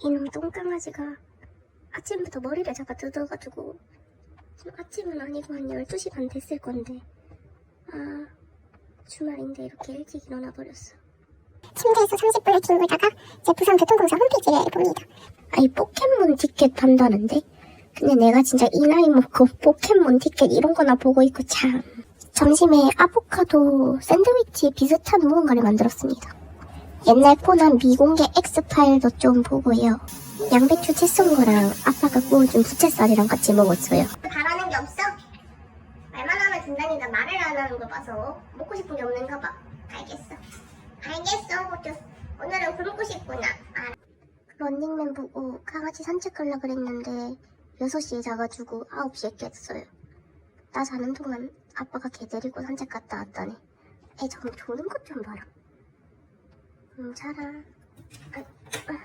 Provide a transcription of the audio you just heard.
이놈 똥강아지가 아침부터 머리를 잡아 뜯어가지고 지금 아침은 아니고 한 12시 반 됐을 건데 아 주말인데 이렇게 일찍 일어나 버렸어 침대에서 30분을 뒹굴다가 이제 부산 교통공사 홈페이지를 봅니다. 아니 포켓몬 티켓 판다는데? 근데 내가 진짜 이 나이 먹고 포켓몬 티켓 이런 거나 보고 있고 참 점심에 아보카도 샌드위치 비슷한 무언가를 만들었습니다 옛날 코난 미공개 X파일도 좀 보고요 양배추 채 썬 거랑 아빠가 구워준 부채살이랑 같이 먹었어요 바라는 게 없어? 말만 하면 된다니까 말을 안 하는 거 봐서 먹고 싶은 게 없는가 봐 알겠어 알겠어 호주 오늘은 굶고 싶구나 알아. 런닝맨 보고 강아지 산책 가려 그랬는데 6시에 자가지고 9시에 깼어요. 나 자는 동안 아빠가 개 데리고 산책 갔다 왔다네. 애좀 조는 것 좀 봐라. 잠자라. 아, 아.